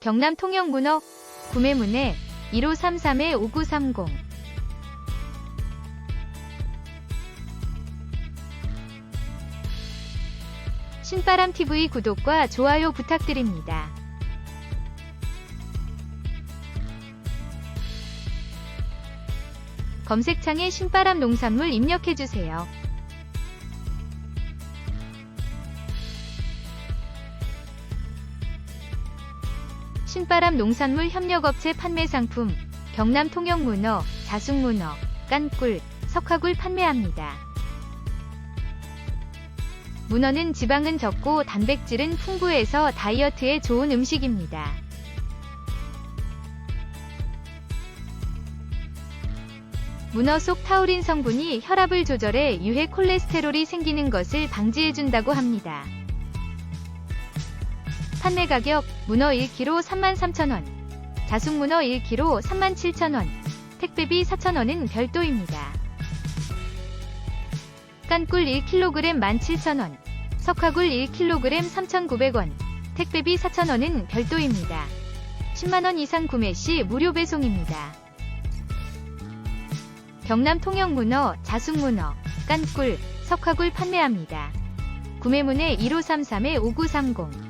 경남 통영문어 구매문의 1533-5930 신바람TV 구독과 좋아요 부탁드립니다. 검색창에 신바람 농산물 입력해주세요. 신바람 농산물 협력업체 판매 상품 경남 통영문어, 자숙문어, 깐꿀, 석화굴 판매합니다. 문어는 지방은 적고 단백질은 풍부해서 다이어트에 좋은 음식입니다. 문어 속 타우린 성분이 혈압을 조절해 유해 콜레스테롤이 생기는 것을 방지해준다고 합니다. 판매 가격 문어 1kg 33,000원, 자숙 문어 1kg 37,000원, 택배비 4,000원은 별도입니다. 깐꿀 1kg 17,000원, 석화굴 1kg 3,900원, 택배비 4,000원은 별도입니다. 10만원 이상 구매 시 무료 배송입니다. 경남 통영문어, 자숙문어, 깐꿀, 석화굴 판매합니다. 구매문의 1533-5930